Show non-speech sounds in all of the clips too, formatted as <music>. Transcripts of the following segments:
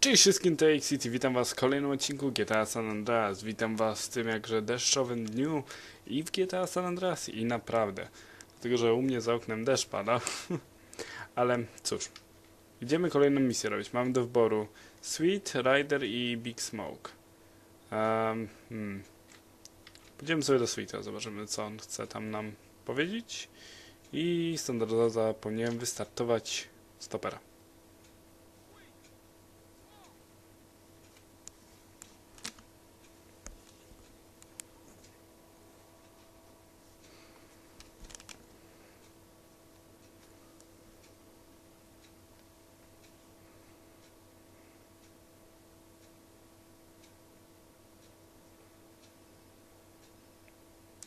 Cześć wszystkim, to XCT, witam was w kolejnym odcinku GTA San Andreas. Witam was w tym jakże deszczowym dniu i w GTA San Andreas i naprawdę. Dlatego, że u mnie za oknem deszcz pada. <laughs> Ale cóż, idziemy kolejną misję robić. Mamy do wyboru Sweet, Rider i Big Smoke. Um, hmm. Pójdziemy sobie do Sweeta, zobaczymy co on chce tam nam powiedzieć. I standardowo zapomniałem wystartować stopera.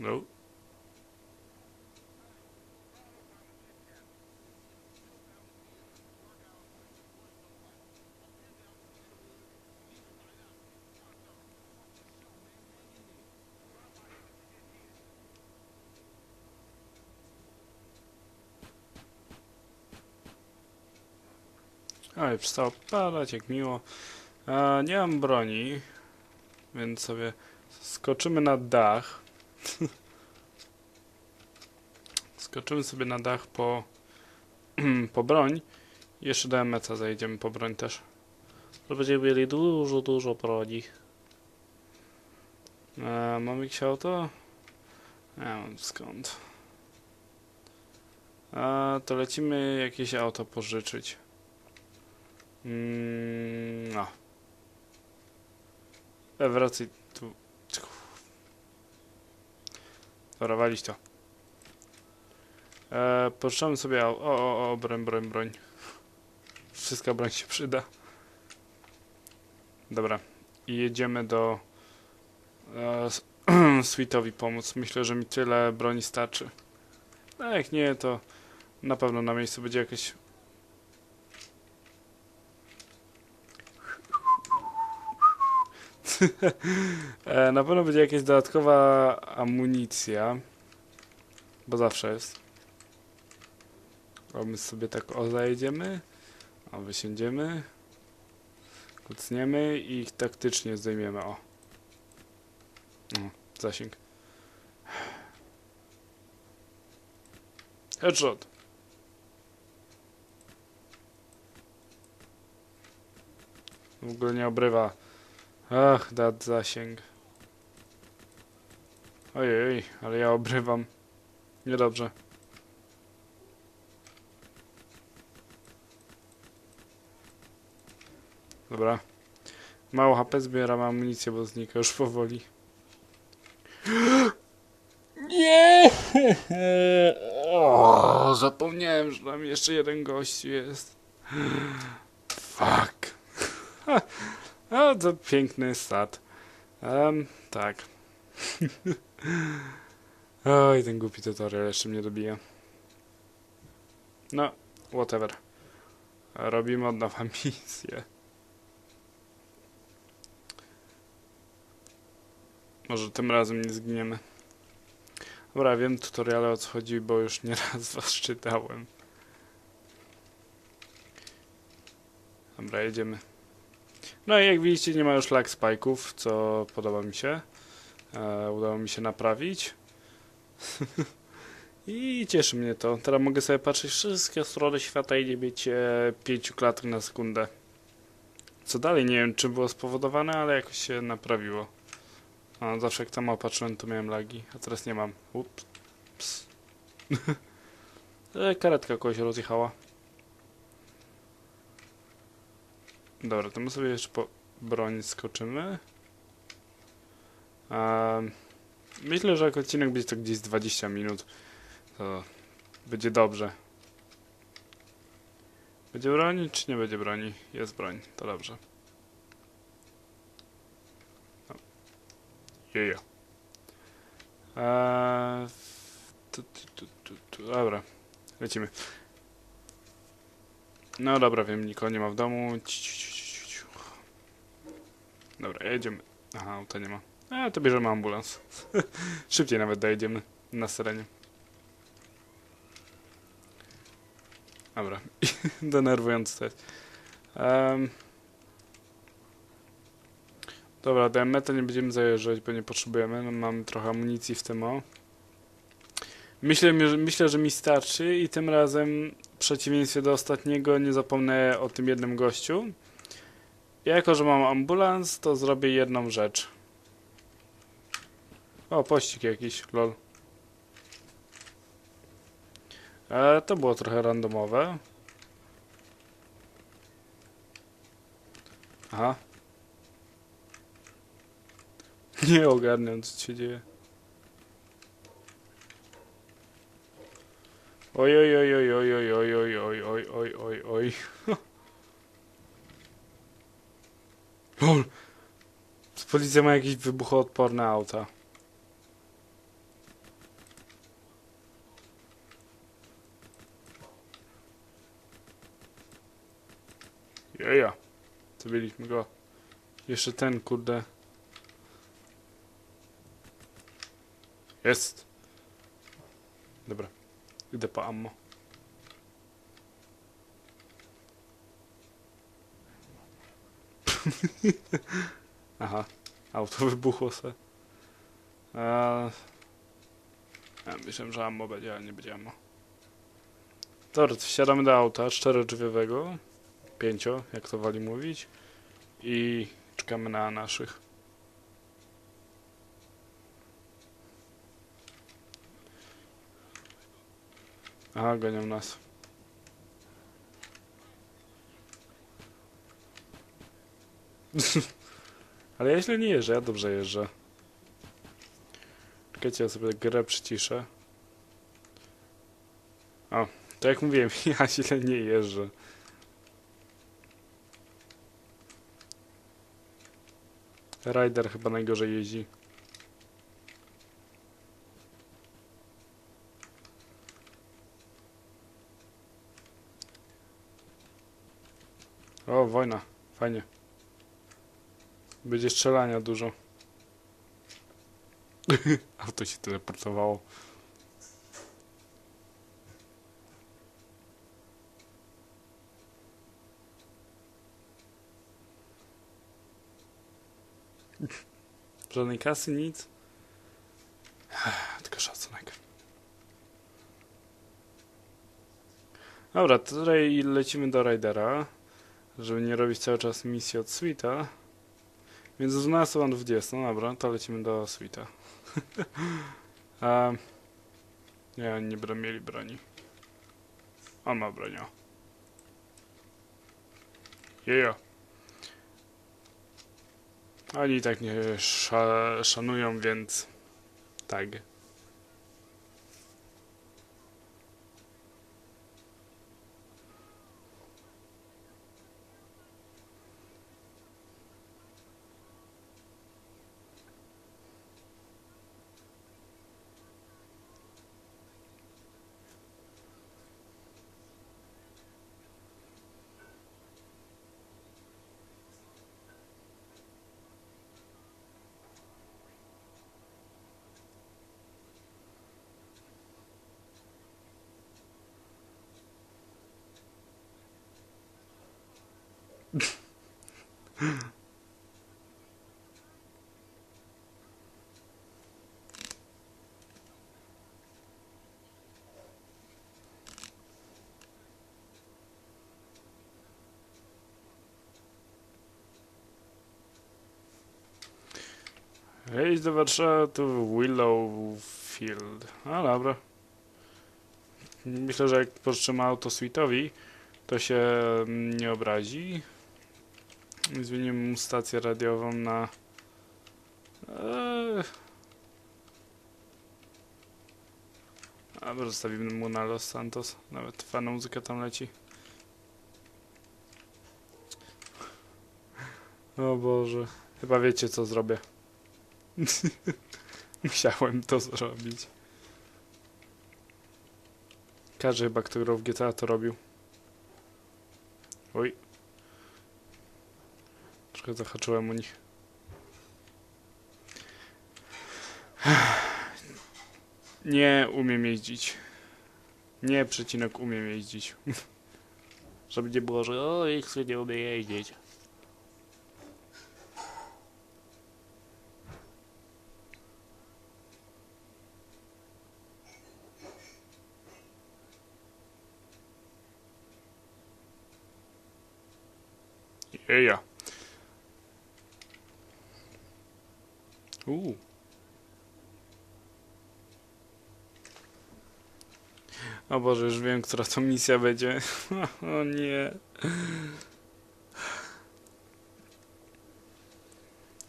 No. Oj, przestało padać, jak miło. A, nie mam broni, więc sobie skoczymy na dach. <laughs> Skoczymy sobie na dach po, <clears throat> po broń. Jeszcze do MCA zajdziemy po broń też. To będziemy mieli dużo, dużo broni. E, mamy jakieś auto? Nie mam skąd. A, to lecimy jakieś auto pożyczyć. Mm, no. E, wracaj tu. Dobra, to. E, pożyczamy sobie. O, o, o, broń, broń, broń. Wszystka broń się przyda. Dobra. I jedziemy do. E, <clears throat> Sweetowi pomóc. Myślę, że mi tyle broni starczy. A jak nie, to na pewno na miejscu będzie jakieś. E, <laughs> na pewno będzie jakaś dodatkowa amunicja. Bo zawsze jest. O, my sobie tak o zajedziemy. O, wysiądziemy. Kucniemy i taktycznie zdejmiemy. O. o zasięg. Headshot. W ogóle nie obrywa. Ach, dat zasięg. Ojej, ale ja obrywam. Niedobrze. Dobra. Mało HP zbieram amunicję, bo znika już powoli. <gasps> Nie! <laughs> Zapomniałem, że tam jeszcze jeden gość jest. <gasps> Fuck. <laughs> A, to piękny stat. Em, tak. <laughs> Oj, ten głupi tutorial jeszcze mnie dobija. No, whatever. Robimy od nowa <laughs> misję. Może tym razem nie zginiemy. Dobra, wiem tutoriale o co chodzi, bo już nieraz was czytałem. Dobra, jedziemy. No i jak widzicie nie ma już lag spike'ów, co podoba mi się. E, udało mi się naprawić. <laughs> I cieszy mnie to. Teraz mogę sobie patrzeć wszystkie strony świata i nie mieć e, 5 klatek na sekundę. Co dalej nie wiem czy było spowodowane, ale jakoś się naprawiło. Zawsze jak tam opatrzyłem to miałem lagi, a teraz nie mam. Ups. Ps. <laughs> e, karetka kogoś rozjechała. Dobra, to my sobie jeszcze po broń skoczymy. Ehm, myślę, że jak odcinek będzie to gdzieś z 20 minut, to będzie dobrze. Będzie broni, czy nie będzie broni? Jest broń, to dobrze. O. Jejo. Eee, tu, tu, tu, tu, dobra, lecimy. No dobra, wiem, nikogo nie ma w domu. Ci, ci. Dobra, jedziemy. Aha, auta nie ma. A, to bierzemy ambulans. <laughs> Szybciej nawet dojedziemy na serenie. Dobra, <laughs> denerwujące to jest. Em, Dobra, DMT nie będziemy zajeżdżać, bo nie potrzebujemy. No, mamy trochę amunicji w tym o. Myślę, myślę, że mi starczy i tym razem w przeciwieństwie do ostatniego nie zapomnę o tym jednym gościu. Jako, że mam ambulans, to zrobię jedną rzecz. O, pościg jakiś, lol. E, to było trochę randomowe. Aha. Nie ogarniam, co się dzieje. Oj, oj, oj, oj, oj, oj, oj, oj, oj, oj, oj, oj, oj. LOL! Policja ma jakieś wybuchoodporne auta. Jeja. Zabiliśmy go. Jeszcze ten, kurde. Jest. Dobra. Idę po ammo. <laughs> Aha. Auto wybuchło se. Eee... Ja myślałem, że ammo będzie, ale nie będzie ammo. Dobra, wsiadamy do auta czterodrzwiowego. Pięcio, jak to woli mówić. I czekamy na naszych. Aha, gonią nas. <laughs> Ale ja źle nie jeżdżę, ja dobrze jeżdżę. Czekajcie, ja sobie grę przyciszę. O, tak jak mówiłem, <laughs> ja źle nie jeżdżę. Rider chyba najgorzej jeździ. O, wojna. Fajnie. Będzie strzelania dużo. <laughs> Auto się teleportowało. Żadnej kasy, nic. Tylko szacunek. Dobra, tutaj lecimy do Raidera, żeby nie robić cały czas misji od Suita. Więc z 12 na 20, no dobra, to lecimy do Suita. <laughs> um, nie, nie będą mieli broni. On ma broń, o. Jejo. Oni i tak nie sza szanują, więc tak. Hej, do Warszawy to Willowfield. A dobra. Myślę, że jak pożyczymy auto Sweetowi, to się nie obrazi. Zmienimy mu stację radiową na... Eee... Albo zostawimy mu na Los Santos. Nawet fajna muzyka tam leci. O Boże. Chyba wiecie co zrobię. <laughs> Musiałem to zrobić. Każdy chyba, kto grał w GTA to robił. Oj troszkę zahaczyłem o nich. Nie umiem jeździć. Nie, przecinek, umiem jeździć. <laughs> Żeby nie było, że o, jeśli nie umiem jeździć. Eja. Uuu. O Boże, już wiem, która to misja będzie. <laughs> o nie.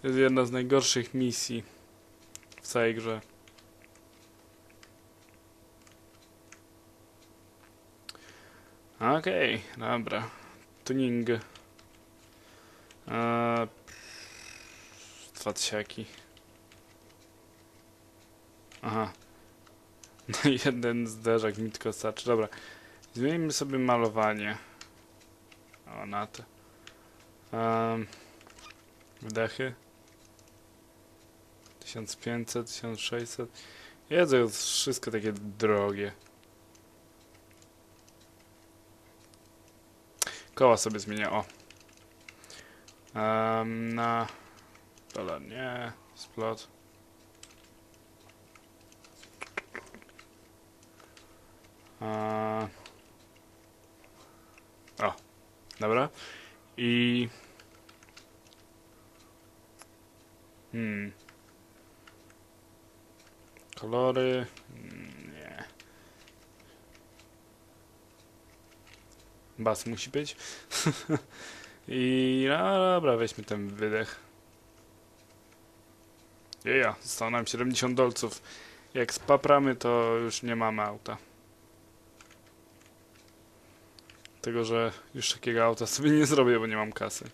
To jest jedna z najgorszych misji w całej grze. Okej, dobra. Tuning. Eee, dwa. Aha. <laughs> No jeden zderzak mi tylko starczy. Dobra. Zmienimy sobie malowanie. O, na to. Um, wdechy. 1500, 1600. Jezu, to jest wszystko takie drogie. Koła sobie zmienię, o. Um, na... Dolar, nie. Splot. O, dobra. I... Hmm. Kolory... Nie. Bas musi być. <laughs> I no dobra, weźmy ten wydech. Jeja, zostało nam 70 dolców. Jak spapramy, to już nie mamy auta. Tego, że już takiego auta sobie nie zrobię, bo nie mam kasy.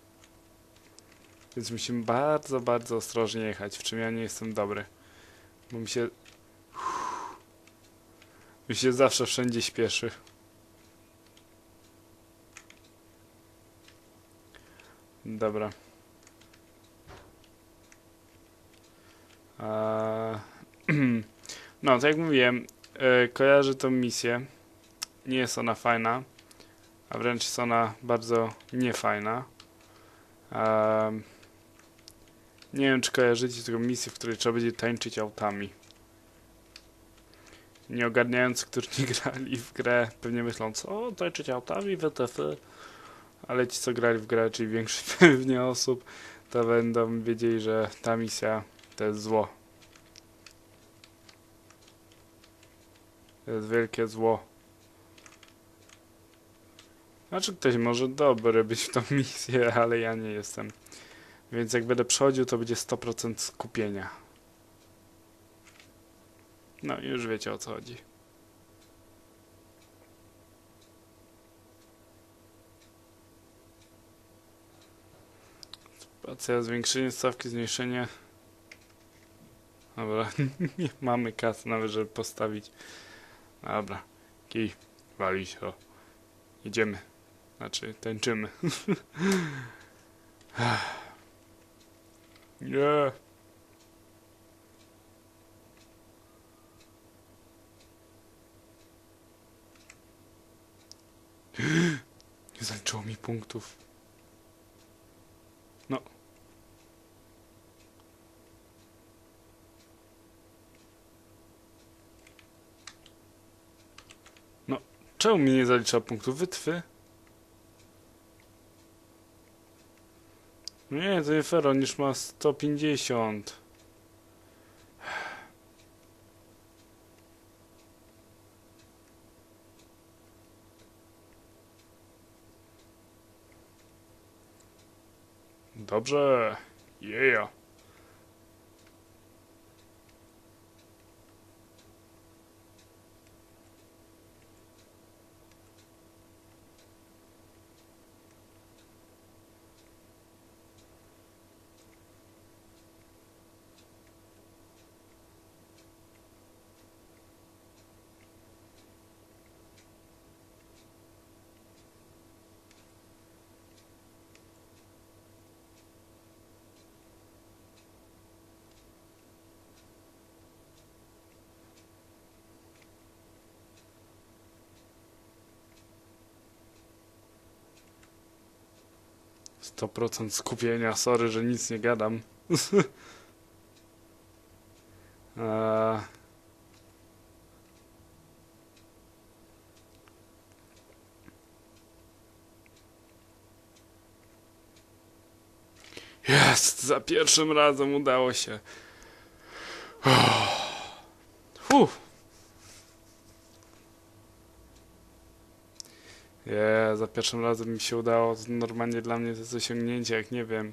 Więc musimy bardzo, bardzo ostrożnie jechać, w czym ja nie jestem dobry. Bo mi się... Mi się zawsze wszędzie śpieszy. Dobra. Eee, <clears throat> No, tak jak mówiłem, e, kojarzę tą misję. Nie jest ona fajna, a wręcz jest ona bardzo niefajna. Eee, Nie wiem, czy kojarzycie taką misję, w której trzeba będzie tańczyć autami. Nie ogarniając, którzy nie grali w grę, pewnie myślą, co, tańczyć autami, WTF. Ale ci, co grali w grę, czyli większość <laughs> pewnie osób, to będą wiedzieli, że ta misja to jest zło. To jest wielkie zło. Znaczy ktoś może dobry być w tą <laughs> misję, ale ja nie jestem. Więc jak będę przechodził, to będzie 100% skupienia. No już wiecie o co chodzi. Spacja, zwiększenie stawki, zmniejszenie. Dobra, <laughs> nie mamy kasy nawet, żeby postawić. Dobra, kij, walić to. Idziemy. Znaczy, tańczymy. <laughs> Nie. <gasps> Nie zaliczyło mi punktów. No. No, czemu mi nie zalicza punktów? Wytwy? Nie, to nie fair, on już ma 150. Dobrze. Yeah. Sto procent skupienia, sorry, że nic nie gadam. <laughs> Eee, Jest, za pierwszym razem udało się. Uff. Je, za pierwszym razem mi się udało. Normalnie dla mnie to jest osiągnięcie, jak nie wiem.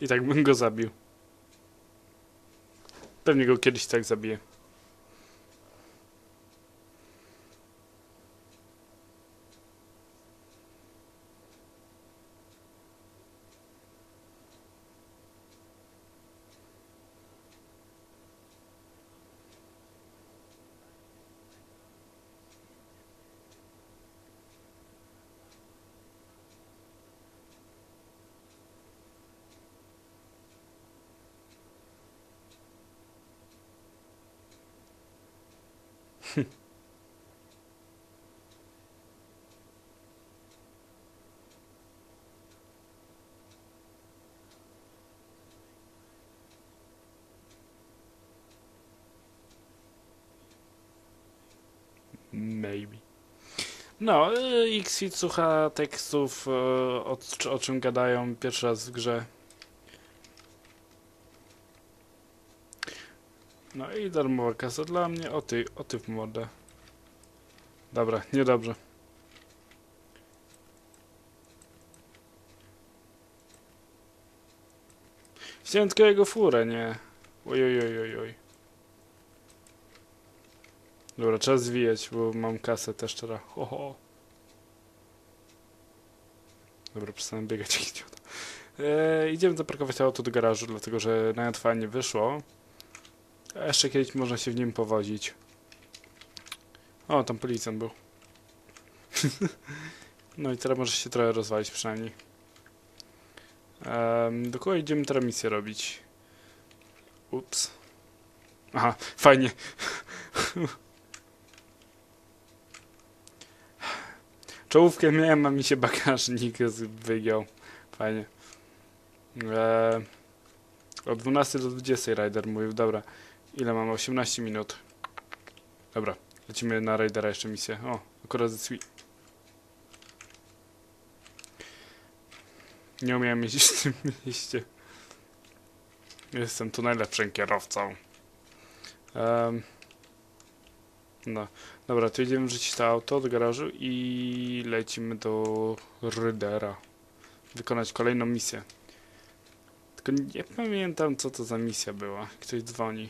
I tak bym go zabił. Pewnie go kiedyś tak zabiję. No, y, Xfit słucha tekstów, y, o, o czym gadają pierwszy raz w grze. No i darmowa kasa dla mnie. O ty, o ty w mordę. Dobra, niedobrze. Chciałem tylko jego furę, nie. Oj, oj, oj, oj, oj. Dobra, trzeba zwijać, bo mam kasę też teraz. Ho, ho. Dobra, przestanę biegać jak idiota. E, idziemy zaparkować auto do garażu, dlatego że nawet fajnie wyszło. A jeszcze kiedyś można się w nim powozić. O, tam policjant był. <laughs> no i teraz może się trochę rozwalić przynajmniej. Um, do kogo idziemy teraz misję robić? Ups. Aha, fajnie. <laughs> Czołówkę miałem, a mi się bagażnik wygiął. Fajnie. Eee, o 12 do 20 Rider mówił, dobra. Ile mam? 18 minut. Dobra, lecimy na Raidera jeszcze misję. O, akurat ze Nie umiałem jeździć w tym <laughs> mieście. Jestem tu najlepszym kierowcą. Em, no, dobra, to idziemy wrzucić to auto do garażu i lecimy do Rydera. Wykonać kolejną misję. Tylko nie pamiętam, co to za misja była. Ktoś dzwoni.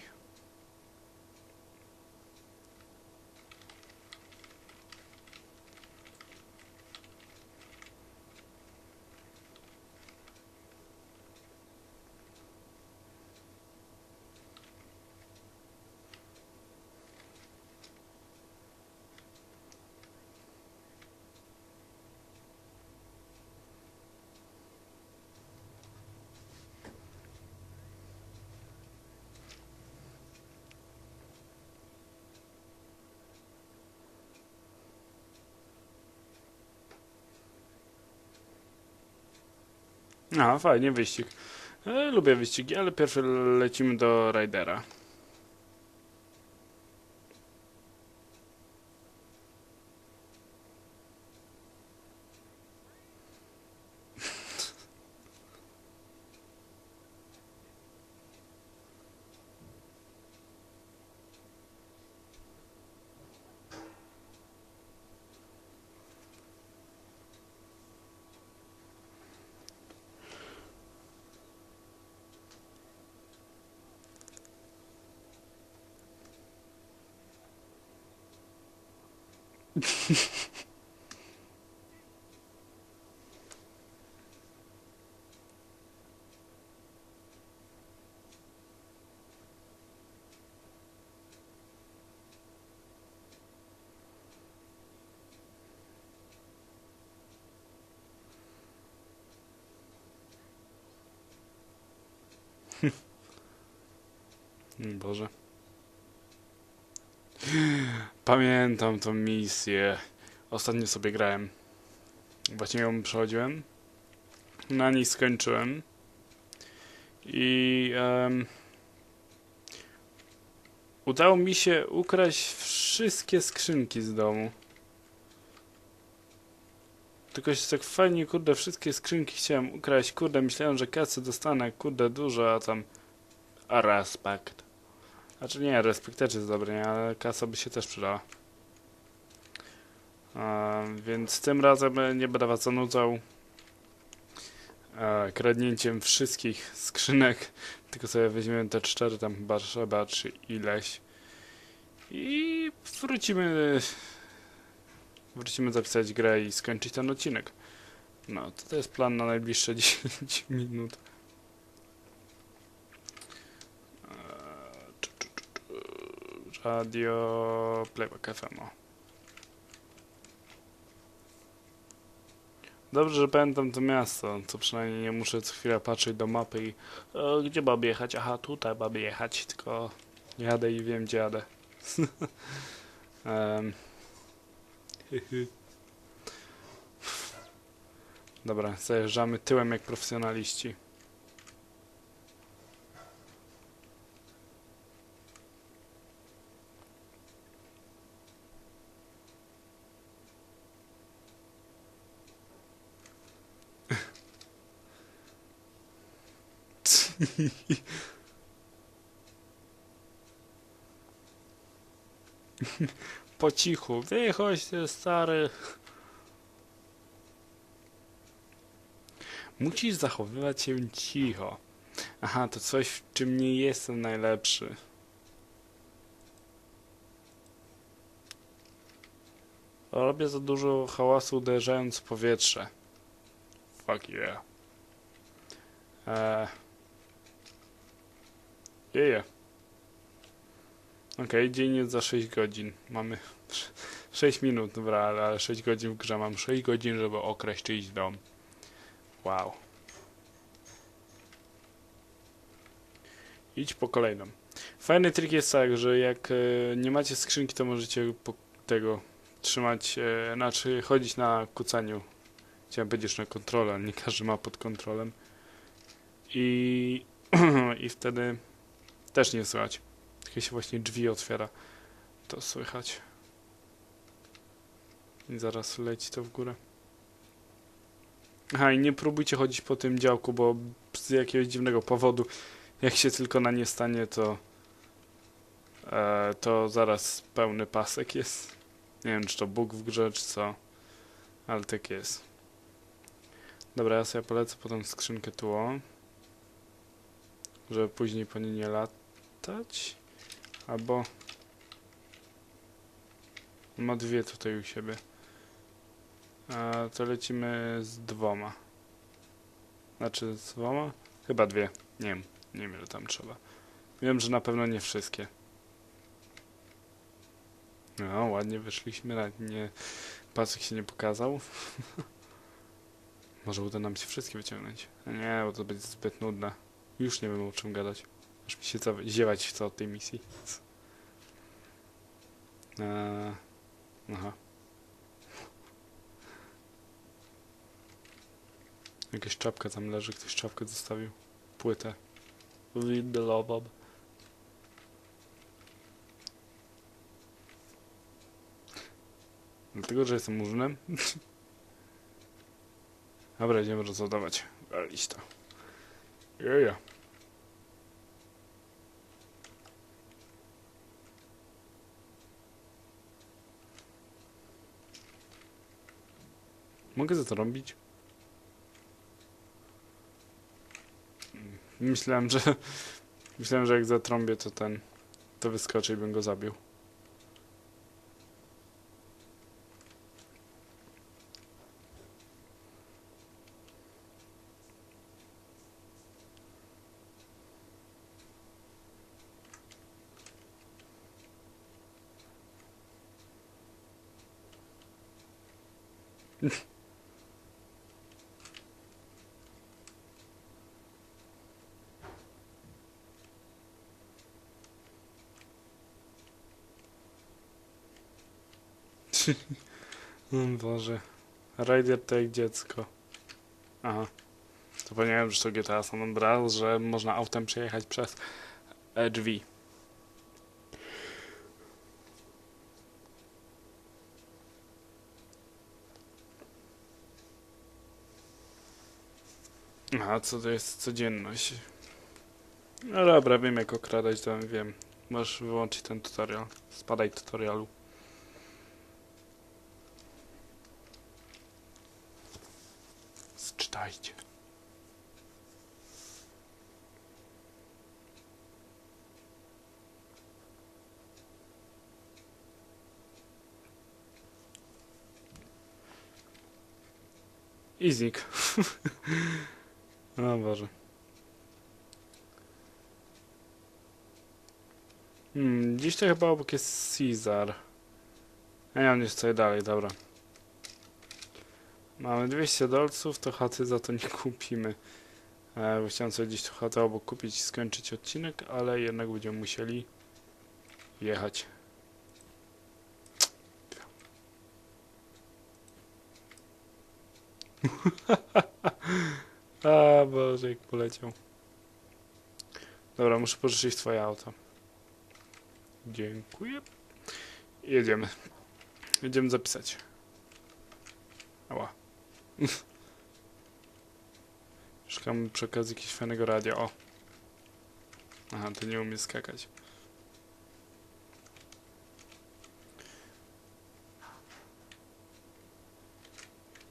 A, fajnie, wyścig. E, lubię wyścigi, ale pierwszy lecimy do Raidera. Boże. Pamiętam tą misję. Ostatnio sobie grałem. Właśnie ją przechodziłem. Na niej skończyłem. I em, udało mi się ukraść wszystkie skrzynki z domu. Tylko się tak fajnie, kurde, wszystkie skrzynki chciałem ukraść. Kurde, myślałem, że kasy dostanę, kurde, dużo, a tam... A respekt. Znaczy nie, respekt jest dobry, nie? ale kasa by się też przydała. A, więc tym razem nie będę was zanudzał e, kradnięciem wszystkich skrzynek, tylko sobie weźmiemy te cztery tam chyba trzeba, czy ileś i wrócimy wrócimy zapisać grę i skończyć ten odcinek. No, to, to jest plan na najbliższe <laughs> 10 minut. Radio Playback FM. Dobrze, że pamiętam to miasto, to przynajmniej nie muszę co chwilę patrzeć do mapy i e, gdzie mam jechać? Aha, tutaj mam jechać, tylko jadę i wiem gdzie jadę. <laughs> Em. <laughs> Dobra, zajeżdżamy tyłem jak profesjonaliści. Po cichu, wychodź ty stary. Musisz zachowywać się cicho. Aha, to coś, w czym nie jestem najlepszy. Robię za dużo hałasu uderzając w powietrze. Fuck yeah. Eee. Yeah. Okej, dzień jest za 6 godzin. Mamy <laughs> 6 minut, dobra, ale ale 6 godzin w grze. Mam 6 godzin, żeby określić dom. Wow. Idź po kolejną. Fajny trik jest tak, że jak e, nie macie skrzynki, to możecie tego trzymać, e, znaczy chodzić na kucaniu. Chciałem powiedzieć na kontrolę, nie każdy ma pod kontrolem. I, <clears throat> i wtedy też nie słychać. Takie się właśnie drzwi otwiera. To słychać. I zaraz leci to w górę. Aha, i nie próbujcie chodzić po tym działku, bo z jakiegoś dziwnego powodu, jak się tylko na nie stanie, to e, to zaraz pełny pasek jest. Nie wiem, czy to Bóg w grze, czy co, ale tak jest. Dobra, ja sobie polecę po tą skrzynkę tu, o. żeby później po niej nie latać. Albo ma dwie tutaj u siebie. A to lecimy z dwoma. Znaczy z dwoma? Chyba dwie. Nie wiem. Nie wiem ile tam trzeba. Wiem, że na pewno nie wszystkie. No, ładnie wyszliśmy. Nawet nie... Pasek się nie pokazał. <laughs> Może uda nam się wszystkie wyciągnąć. Nie, bo to będzie zbyt nudne. Już nie wiem o czym gadać. Aż mi się co, ziewać chce od tej misji. Eee, aha. Jakaś czapka tam leży, ktoś czapkę zostawił. Płytę. Read the Dlatego, że jestem murzynem? <laughs> Dobra, idziemy rozładować. Walić to. Jeja. Mogę zatrąbić? Myślałem, że... Myślałem, że jak zatrąbię, to ten... To wyskoczy i bym go zabił. O <laughs> Boże. Raider to jak dziecko. Aha. Zapomniałem, że to GTA San Andreas, że można autem przejechać przez e, drzwi. A co to jest codzienność? No dobra, wiem jak okradać, to wiem. Możesz wyłączyć ten tutorial. Spadaj tutorialu. Easy. <laughs> o Boże. Hmm, dziś to chyba obok jest Caesar. A ja on jest tutaj dalej, dobra. Mamy 200 dolców, to chaty za to nie kupimy. E, chciałem sobie gdzieś tu chatę obok kupić i skończyć odcinek, ale jednak będziemy musieli jechać. <laughs> A Boże, jak poleciał. Dobra, muszę pożyczyć twoje auto. Dziękuję. Jedziemy. Jedziemy zapisać. Ała. <laughs> Szukam przy okazji jakiegoś fajnego radia. O. Aha, to nie umie skakać.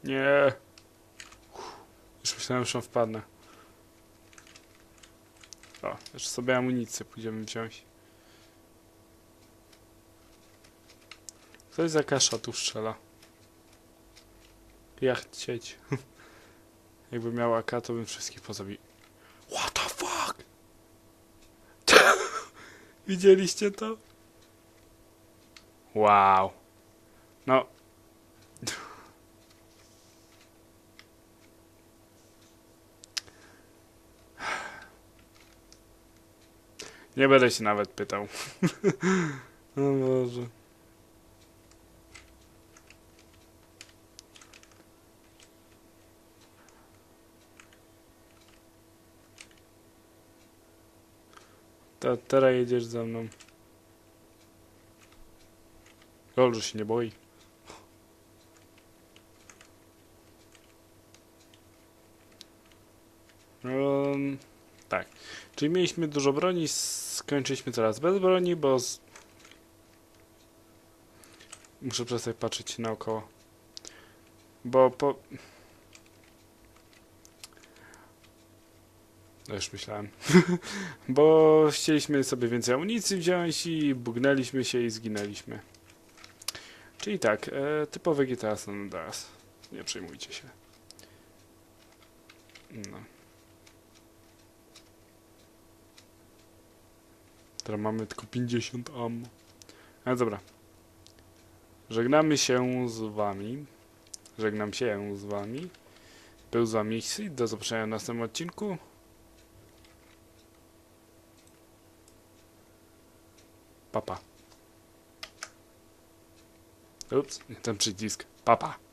Nie. Że on wpadnę. O, jeszcze sobie amunicję pójdziemy wziąć. Ktoś za kasza tu strzela. Ja chcieć. <laughs> Jakby miał AK, to bym wszystkich pozabił. What the fuck? <laughs> Widzieliście to? Wow. No. Nie będę się nawet pytał. <laughs> o Boże. Ta, teraz jedziesz za mną. Lol, że się nie boi. Um, tak. Czyli mieliśmy dużo broni, skończyliśmy teraz bez broni, bo... Z... Muszę przestać patrzeć naokoło. Bo po... No już myślałem. <laughs> Bo chcieliśmy sobie więcej amunicji wziąć i bugnęliśmy się i zginęliśmy. Czyli tak, e, typowe GTA San Andreas. Nie przejmujcie się. No. Teraz mamy tylko 50 ammo. Ale dobra. Żegnamy się z wami. Żegnam się z wami. Był z wami. Do zobaczenia w następnym odcinku. Papa. Ups, nie ten przycisk. Papa.